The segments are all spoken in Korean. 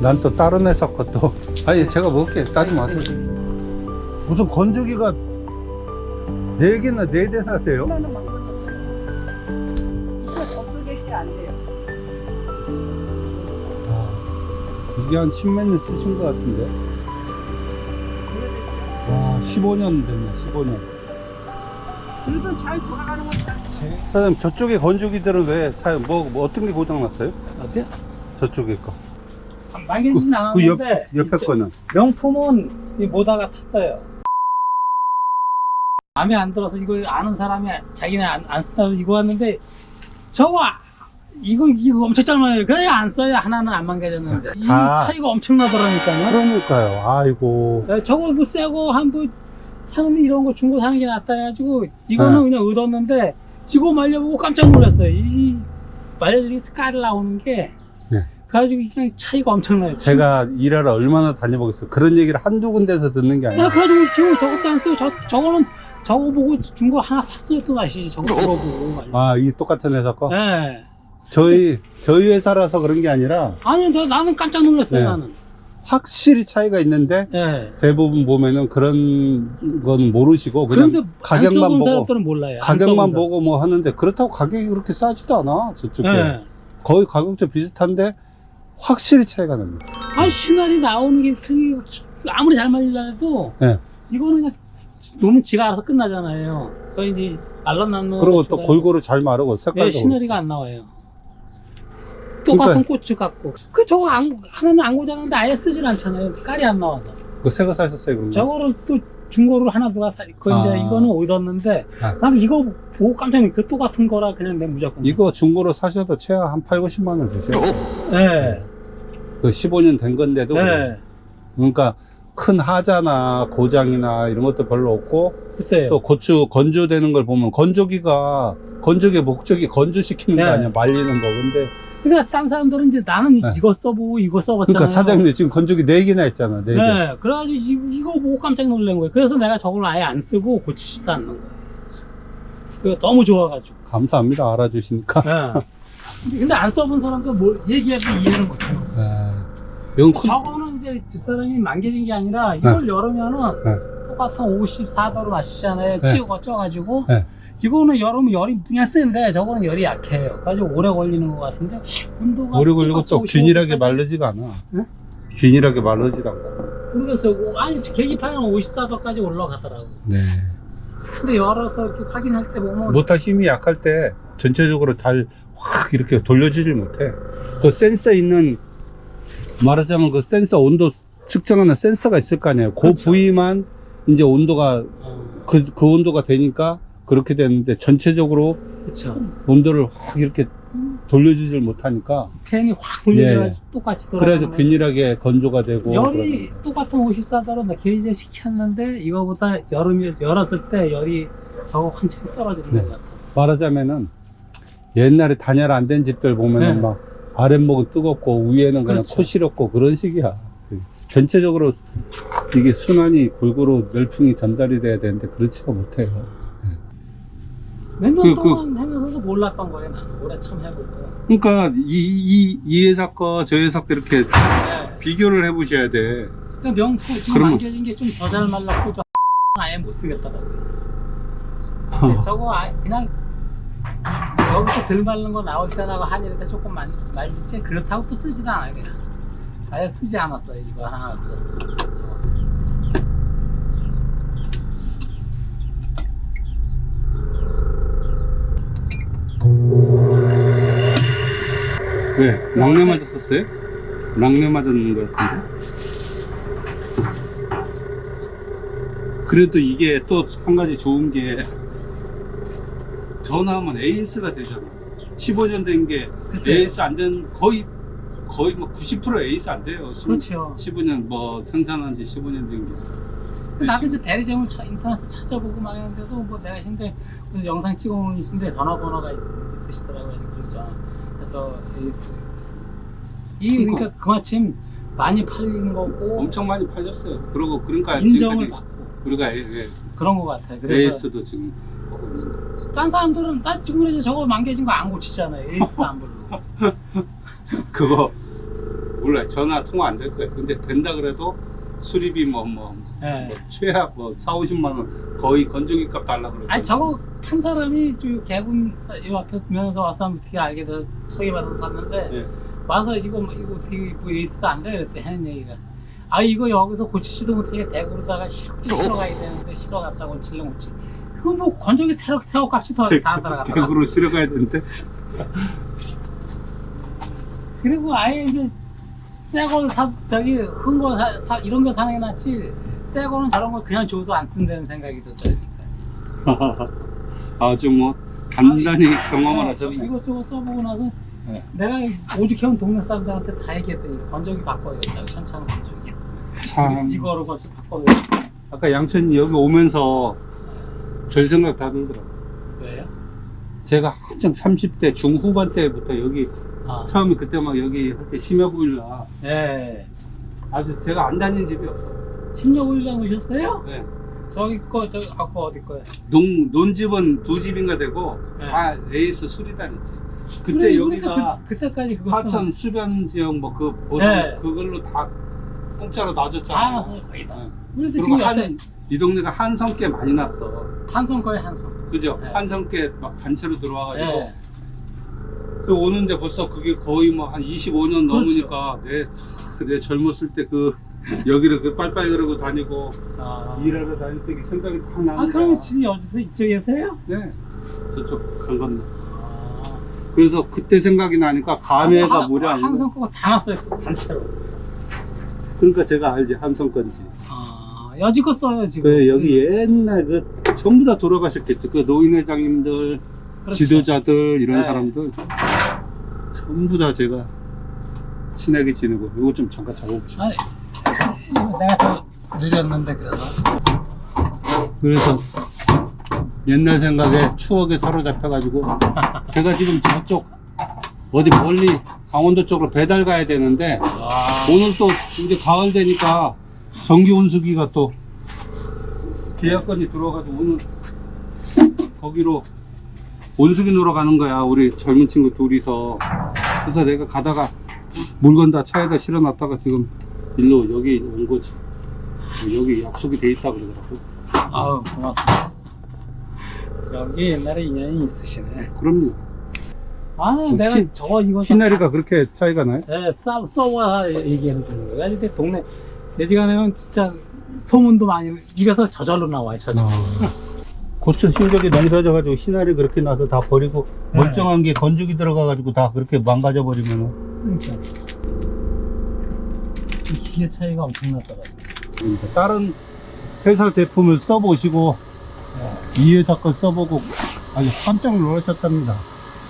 난 또 다른 회사 것도 아니 제가 먹을게 따지 마세요 무슨 건조기가 네 개나 네 대나 돼요? 하나는 망가졌어요. 이거 접촉이 안 돼요. 이게 한 십몇 년 쓰신 것 같은데 오래됐죠. 와 15년 됐네 15년 그래도 잘 돌아가는 건 잘. 사장님 저쪽에 건조기들은 왜 사요? 뭐, 뭐 어떤 게 고장 났어요? 어때요? 저쪽에 거. 망개진 그 옆, 않았는데 옆에 저- 거는. 명품은 이 모다가 샀어요. 마음에 안 들어서 이거 아는 사람이 자기는 안, 안 쓴다고 이거 왔는데 저거 아- 이거 이거 엄청 짧아요. 그래 안 써요. 하나는 안 망가졌는데 이 아. 차이가 엄청나더라니까요. 그러니까요. 아이고. 야, 저거 뭐 새고 한뭐 사는 이런 거 중고 사는 게 낫다 해가지고 이거는 네. 그냥 얻었는데 지고 말려보고 깜짝 놀랐어요. 이 말려드린 스카를 나오는 게 네. 그래가지고 그냥 차이가 엄청나요. 제가 일하러 얼마나 다녀보겠어요. 그런 얘기를 한두 군데서 듣는 게나 아니라. 그래가지고 지금 저것도 안 써요. 저, 저거는 저거 보고 준 거 하나 샀어요. 또 다시 저거 물어보고 말이야. 아, 이 똑같은 회사 거? 네. 저희, 저희 회사라서 그런 게 아니라 아니, 나, 나는 깜짝 놀랐어요. 네. 나는. 확실히 차이가 있는데 네. 대부분 보면은 그런 건 모르시고 그냥 그런데 가격만 보고 사람들은 몰라요. 안 가격만 보고 뭐 하는데 그렇다고 가격이 그렇게 싸지도 않아. 저쪽에. 네. 거의 가격도 비슷한데 확실히 차이가 납니다. 아, 시날이 나오는 게 틀리고 아무리 잘 말리려 해도 네. 이거는 그냥 노는 지가 알아서 끝나잖아요. 그 이제 말라놨는 그리고 또 골고루 잘 마르고 색깔도 네, 시너리가 안 나와요. 똑같은 고추 같고 그 저거 안, 하나는 안 고장는데 아예 쓰질 않잖아요. 깔이 안 나와서. 그 새거 사셨어요 그럼? 저거를 또 중고로 하나 누가 사, 그 이제 아. 이거는 얻었는데 아. 난 이거 보고 깜짝 놀랐 그 똑같은 거라 그냥 내 무조건. 이거 중고로 사셔도 최하 한 8, 90만 원 주세요. 네. 그 15년 된 건데도 네. 그러니까 큰 하자나 고장이나 이런 것도 별로 없고 글쎄요. 또 고추 건조되는 걸 보면 건조기가 건조기 목적이 건조시키는 네. 거 아니야 말리는 거 근데 그러니까 딴 사람들은 이제 나는 네. 이거 써보고 이거 써봤잖아요. 그러니까 사장님 지금 건조기 4개나 있잖아 4개 네. 그래가지고 이- 이거 보고 깜짝 놀란 거예요. 그래서 내가 저걸 아예 안 쓰고 고치지도 않는 거예요. 그게 너무 좋아가지고. 감사합니다 알아주시니까 네. 근데 안 써본 사람도 뭘 얘기해도 이해를 못해요. 네. 이건 큰- 저거는 이제 집사람이 망개진 게 아니라 이걸 열으면은 네. 똑같은 54도로 마시잖아요. 네. 찌고 쪄가지고. 네. 이거는 열으면 열이 그냥 세는데 저거는 열이 약해요. 그래가지고 오래 걸리는 것 같은데 온도가 오래 걸리고 또55 균일하게 까지 마르지가 않아 네? 균일하게 마르지도 않고 모르겠어요. 뭐, 아니 계기판은 54도까지 올라가더라고. 네. 근데 열어서 이렇게 확인할 때 보면 모터 힘이 약할 때 전체적으로 잘 확 이렇게 돌려주질 못해. 그 센서 있는 말하자면 그 센서 온도 측정하는 센서가 있을 거 아니에요. 그 그렇죠. 부위만 이제 온도가 어, 그, 그 온도가 되니까 그렇게 되는데 전체적으로 그렇죠. 온도를 확 이렇게 돌려주질 못하니까 팬이 확 돌려가지고 예. 똑같이 그래서 돌아가는 균일하게 건조가 되고 열이 그러는 똑같은 54도로 나 게이지 시켰는데 이거보다 여름에 열었을 때 열이 저거 한참 떨어지는 네. 것 같아서 말하자면은 옛날에 단열 안 된 집들 보면은 네. 막 아랫목은 뜨겁고 위에는 그냥 그렇죠. 코시럽고 그런 식이야. 그 전체적으로 이게 순환이 골고루 열풍이 전달이 돼야 되는데 그렇지가 못해요. 몇년 그- 동안 하면서도 몰랐던 거예요 나는 올해 처음 해보고 그러니까 이, 이, 이 회사 거, 저 회사 거 이렇게 네. 비교를 해보셔야 돼. 그러니까 명품 지금 그러면- 안겨진 게 좀 더 잘 말랐고 좀 아예 못 쓰겠더라고요 어. 저거 아예 그냥 여기서 덜 말른 거 때나고 한일때 조금 말, 말리지 그렇다고 또 쓰지도 않아요 그냥 아예 쓰지 않았어요 이거 하나 그랬어요 왜? 낙뢰 맞았었어요? 낙뢰 맞았는 것 같은데? 그래도 이게 또 한 가지 좋은 게 전화하면 AS가 되잖아. 15년 된 게 글쎄요. AS 안 된 거의 거의 뭐 90% AS 안 돼요. 그렇죠 15년 뭐 생산한 지 15년 된 게. 나도 이제 대리점을 차- 인터넷에 찾아보고 막 했는데도 뭐 내가 힘들 영상 찍어오는데 전화번호가 있- 있으시더라고요 그렇죠 그래서 에이스 이 그러니까 그마침 많이 팔린 거고 엄청 많이 팔렸어요. 그리고 그러니까 인정을 받고 우리가 A- 그런 것 같아요 그래서 AS도 지금 거. 딴 사람들은 딴 친구들 저거 망개진 거 안 고치잖아요. 에이스도 안 부르고. 그거 몰라 전화 통화 안 될 거야. 근데 된다 그래도 수리비 뭐 뭐 예. 최악 뭐 4, 50만 원 거의 건조기 값 달라 그래. 아니 저거 한 사람이 저 개군 사- 요 앞에 면에서 와서 어떻게 알게 돼서 소개받아서 샀는데 예. 와서 이거 뭐- 이거 어떻게 뭐 에이스도 안 돼 그랬대 하는 얘기가 아 이거 여기서 고치지도 못하게 대구로다가 실- 실어 가야 되는데 실어 갔다 고치려 고치 그건 뭐 건조기 새로 새우 값이 더다 들어갔다. 대구로 실어가야 되는데? 그리고 아예 이제 새걸 사 저기 흔거 사, 사- 이런 거 사는 게 낫지 새 거는 저런 거 그냥 줘도 안 쓴다는 생각이 들더라니까 아주 뭐 단단히 경험을 네, 하셨네. 이것저것 써보고 나서 네. 내가 오죽해온 동네 사람들한테 다 얘기했더니 건조기 바꿔야 된다고 천창 건조기. 참. 이거로 벌써 바꿔야 아까 양천이 여기 오면서 별 생각 다 들더라고. 왜요? 제가 한창 30대 중후반 때부터 여기 아, 처음에 그때 막 여기 할 때 심야 보일라 예. 아주 제가 안 다닌 집이 없어. 신여울장 오셨어요? 네. 저기 거, 저기, 아까 어디 거야? 논, 논집은 두 집인가 되고 네. 다 레이스 수리단이지. 그때 그래, 여기가 우리도 그, 그때까지 그거 하천 수변 지역 뭐그 보수 네. 그걸로 다 공짜로 다 놔줬잖아요. 나서 거의 다. 네. 그래서 그리고 지금 한, 옆에 이 동네가 한성께 많이 났어. 한성 거에 한성. 그죠? 네. 한성께 막 단체로 들어와가지고 예. 그 오는데 벌써 그게 거의 뭐 한 25년 그렇죠. 넘으니까 내, 내 젊었을 때 그 여기를 그 빨빨이 그러고 다니고 아, 일하러 다닐 때 생각이 다 나는 아 거야. 그럼 집이 어디서 이쪽에서요? 네. 저쪽 강 건너. 아, 그래서 그때 생각이 나니까 감회가 무려 아니고 한성 거가 다 났어요 단체로. 그러니까 제가 알지 한성 건지. 아 여지껏 써요 지금. 그 여기 옛날 그 전부 다 돌아가셨겠지. 그 노인 회장님들, 그렇죠. 지도자들 이런 네. 사람들 전부 다 제가 친하게 지내고 이거 좀 잠깐 잡아보시죠. 아니, 이거 내가 좀 느렸는데 그래서. 그래서 옛날 생각에 추억에 사로잡혀가지고 제가 지금 저쪽 어디 멀리 강원도 쪽으로 배달 가야 되는데 아, 오늘 또 이제 가을 되니까 전기 온수기가 또 계약건이 들어와가지고 오늘 거기로 온수기 놀러 가는 거야 우리 젊은 친구 둘이서 그래서 내가 가다가 물건 다 차에다 실어놨다가 지금 일로 여기 온 거지 여기 약속이 돼 있다 그러더라고 아우 고맙습니다. 여기 옛날에 인연이 있으시네. 그럼요 아니 내가 흰- 저거 이거 시나리가 그렇게 차이가 나요? 네, 써, 써와 거예요. 아니, 내 동네, 내 지간에는 진짜 소문도 많이, 입에서 저절로 나와요, 저절로. 고추 신격이 농사져가지고 시나리 그렇게 나서 다 버리고 네. 멀쩡한 게 건조기 들어가가지고 다 그렇게 망가져 버리면 그러니까. 이 기계 차이가 엄청나더라고요. 그러니까 다른 회사 제품을 써보시고 이 회사 걸 써보고 아주 깜짝 놀라셨답니다.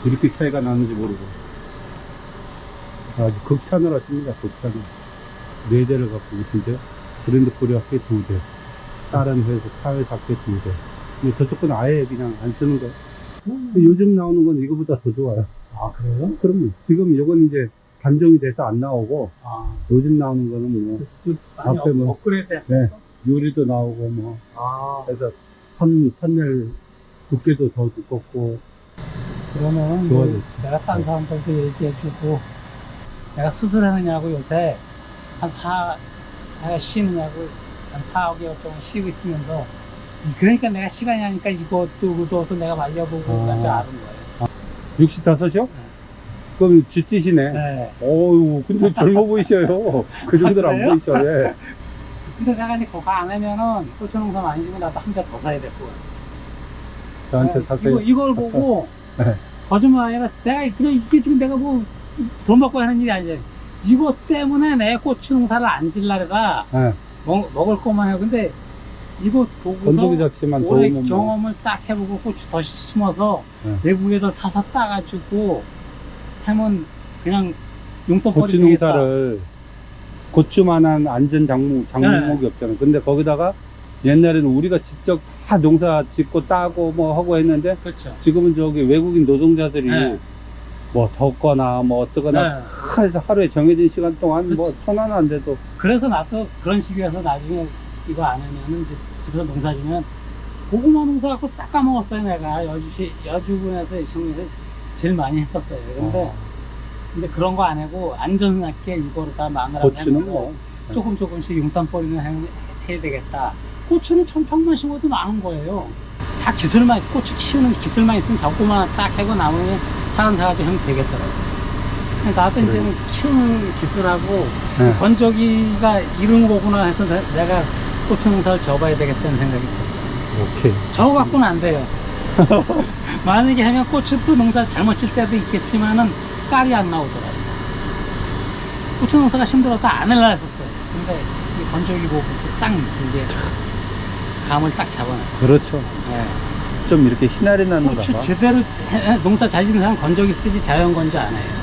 이렇게 차이가 나는지 모르고 아주 극찬을 하십니다. 극찬을 네 대를 갖고 계신데 브랜드 코리아께 두 대, 다른 회사 타 회사께 두 대. 근데 저쪽 건 아예 그냥 안 쓰는 거예요. 근데 요즘 나오는 건 이거보다 더 좋아요. 아, 그래요? 그럼요. 지금 이건 이제 단종이 돼서 안 나오고 아, 요즘 나오는 거는 뭐 많이 앞에 뭐- 업, 업그레이드 했어. 네. 유리도 나오고 뭐 아, 그래서 선, 선열 두께도 더 두껍고 그러면 좋아졌지. 뭐 내가 딴 사람들도 얘기해주고, 내가 수술하느냐고 요새 한 사, 내가 쉬느냐고 한 4, 5개월 동안 쉬고 있으면서, 그러니까 내가 시간이 나니까 이것도 그것도 내가 말려보고 아. 가지고 아는 거예요. 65이요? 그럼 쥐띠시네. 네. 어유 근데 젊어 보이셔요. 그 정도는 안 그래요? 보이셔. 예. 근데 내가 이제 그거 안 하면은 고추 농사 많이 지고 나도 한 대 더 사야 될 거야. 저한테 네, 사세요. 이거, 이걸 보고 네. 거짓말 아니라 내가 그냥 이게 지금 내가 뭐 돈 받고 하는 일이 아니야. 이거 때문에 내 고추 농사를 안 질라다가 네. 먹, 먹을 것만 해요. 근데 이거 건조기 보고서 자체만 올해 뭐. 경험을 딱 해보고 고추 더 심어서 네. 외국에서 사서 따가지고 하면 그냥 용돈벌이 고추 되겠다. 농사를 고추만한 안전 작목, 작목이 네. 없잖아. 근데 거기다가 옛날에는 우리가 직접 다 농사 짓고 따고 뭐 하고 했는데 그렇죠. 지금은 저기 외국인 노동자들이 네. 뭐 덥거나 뭐 어떠거나 네. 하- 하루에 정해진 시간 동안 뭐 그치. 천원안 돼도 그래서 나도 그런 식이어서 나중에 이거 안 하면은 이제 집에서 농사 지면 고구마 농사 갖고 싹 까먹었어요 내가 여주시 여주군에서 시청에서 제일 많이 했었어요. 근데 근데 그런 거 안 하고 안전하게 이거를 다 마늘하고 고추는 뭐. 조금 조금씩 용산벌이는 해, 해야 되겠다. 고추는 천평만 심어도 나은 거예요. 다 기술만 고추 키우는 기술만 있으면 저거만 딱 하고 나머지 사람 사가지고 하면 되겠더라고요. 근데 나도 이제 는 키우는 기술하고 네. 건조기가 이런 거구나 해서 내- 내가 고추 농사를 접어야 되겠다는 생각이 들어요. 오케이. 저거 갖고는 안 돼요. 만약에 하면 고추도 농사 잘못 칠 때도 있겠지만은 깔이 안 나오더라고요. 고추 농사가 힘들어서 안 하려 했었어요. 근데 이 건조기 보고서 딱 이게 감을 딱 잡아놔요. 그렇죠. 예. 좀 이렇게 희날이 나는가 고추 봐. 제대로 해- 농사 잘 짓는 사람 건조기 쓰지 자연 건조 안 해요.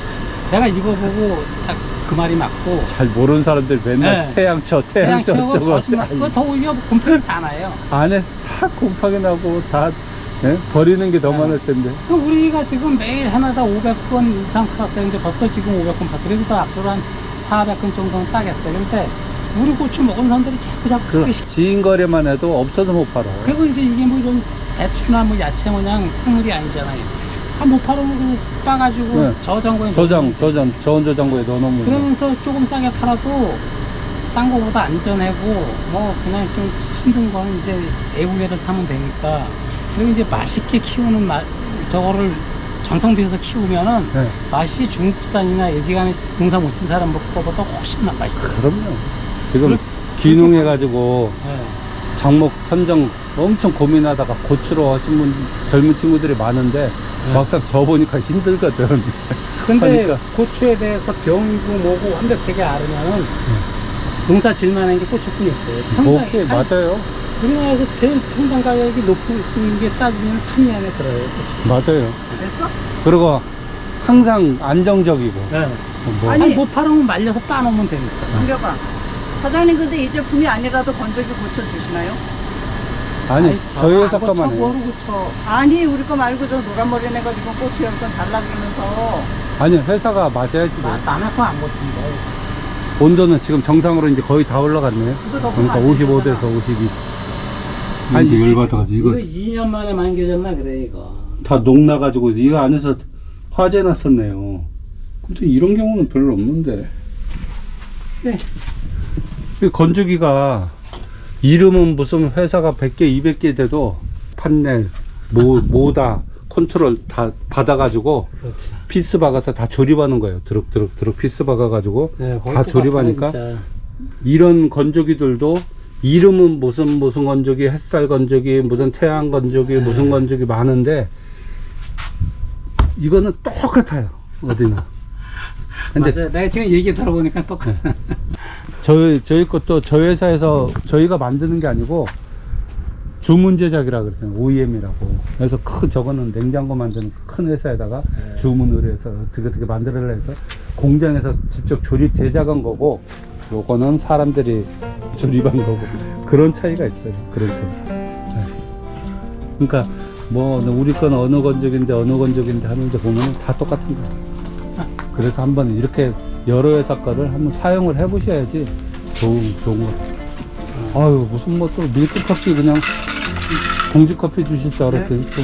내가 이거 보고 딱 그 말이 맞고 잘 모르는 사람들 맨날 네. 태양 쳐, 태양 그냥 쳐, 치우고 저거. 거짓말 그거 더 올려 곰팡이 다 나요. 안에 싹 곰팡이 나고 다 예? 버리는 게 더 네. 많을 텐데. 그 우리가 지금 매일 하나다 500건 이상. 근데 벌써 지금 500건 팔았어요. 그래도 더 앞으로 한 400건 정도는 따겠어요. 근데 우리 고추 먹은 사람들이 자꾸 자꾸 그 그게 시- 지인 거래만 해도 없어서 못 팔아. 그리고 이제 이게 뭐 이런 배추나 뭐 야채 모양 생물이 아니잖아요. 팔으면 그냥 빠가지고 네. 저장고에 저장, 저장, 저온 저장고에 넣어놓으면. 그러면서 조금 싸게 팔아도 딴 거보다 안전하고 뭐 그냥 좀 힘든 거는 이제 애국애를 사면 되니까 그리고 이제 맛있게 키우는 맛 저거를 정성 들여서 키우면은 네. 맛이 중국산이나 예지간에 농사 못 친 사람 거보다 훨씬 나 맛있어요. 그럼요. 지금 그렇- 귀농해가지고 네. 장목 선정 엄청 고민하다가 고추로 하신 분, 젊은 친구들이 많은데 네. 막상 져보니까 힘들거든. 근데 그러니까. 고추에 대해서 병이고 뭐고 완벽하게 알으면은 농사 질만한 게 고추뿐이 없어요. 평당- 네. 오케이, 한- 맞아요. 우리나라에서 제일 평당 가격이 높은 게 따지면 3위 안에 들어요. 고추. 맞아요. 됐어? 그리고 항상 안정적이고. 네. 뭐. 아니, 아니, 못 팔으면 말려서 빠놓으면 되니까. 당겨봐. 사장님 근데 이 제품이 아니라도 건조기 고쳐주시나요? 아니, 저희 저거 회사 안 거만 해요. 뭐로 고쳐. 아니 우리 거 말고 저 노란 머리 내가지고 고추 열건 달라 그러면서 아니, 회사가 맞아야지. 뭐. 나, 남의 거안 고친다. 온도는 지금 정상으로 이제 거의 다 올라갔네. 그거 더 그러니까 보면 안 55도에서 되잖아. 52. 아니, 열받아가지고 이거 2년 만에 만겨졌나 그래 이거. 다 녹나가지고 이거 안에서 화재 났었네요. 근데 이런 경우는 별로 없는데. 네. 이 건조기가 이름은 무슨 회사가 100개, 200개 돼도 판넬, 모, 모다, 컨트롤 다 받아가지고 그렇지. 피스 박아서 다 조립하는 거예요. 드럭, 드럭, 드럭 피스 박아가지고 네, 다 조립하니까. 이런 건조기들도 이름은 무슨 무슨 건조기, 햇살 건조기, 무슨 태양 건조기, 네. 무슨 건조기 많은데 이거는 똑같아요. 어디나. 근데 맞아요. 내가 지금 얘기 들어보니까 똑같아. 저희 저희 것도 저희 회사에서 저희가 만드는 게 아니고 주문 제작이라 그러잖아요. OEM이라고. 그래서 큰 저거는 냉장고 만드는 큰 회사에다가 네. 주문을 해서 어떻게 어떻게 만들어라 해서 공장에서 직접 조립 제작한 거고 요거는 사람들이 조립한 거고 그런 차이가 있어요. 그런 차이. 네. 그러니까 뭐 우리 건 어느 건조기인데 어느 건조기인데 하는데 보면 다 똑같은 거예요. 그래서 한번 이렇게 여러 회사 거를 한번 사용을 해보셔야지 좋은 좋은 거. 아유 무슨 뭐 또 밀크 커피 그냥 공주 커피 주실 줄 알았더니 또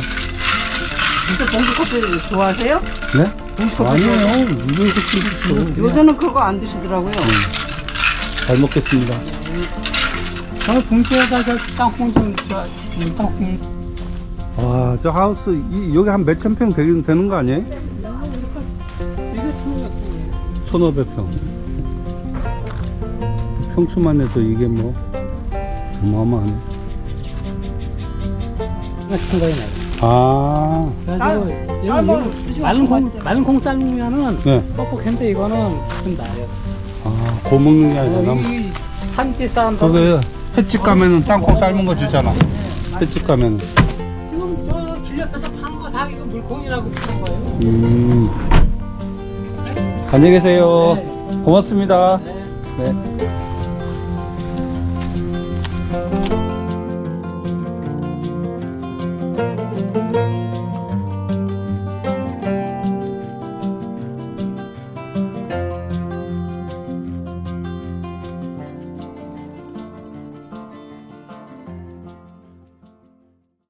무슨 봉지 커피 좋아하세요? 네? 봉지 커피 아니에요 좋아하세요? 이거 시키죠. 요새는 그거 안 드시더라고요. 잘 먹겠습니다. 저 봉지에다 저 땅콩 좀, 저, 음, 땅콩. 와저 하우스 이, 여기 한 몇천 평 되긴 되는 거 아니에요? 이거 참 1500평. 평수만 해도 이게 뭐 어마어마하네. 큰 거에 나요. 아, 그래가지고, 날뭘 이거 수저 마른 콩. 마른 콩 삶으면은 네. 뻑뻑한데 이거는 좀 나요. 아, 고 먹는 게 아니라 어, 남. 이 산지 싼 저기 횟집 가면은 땅콩 삶은 거 주잖아. 횟집 가면은. 지금 저 길 옆에서 파는 거 다 이거 물콩이라고 파는 거예요. 음. 안녕히 계세요. 네. 고맙습니다. 네. 네.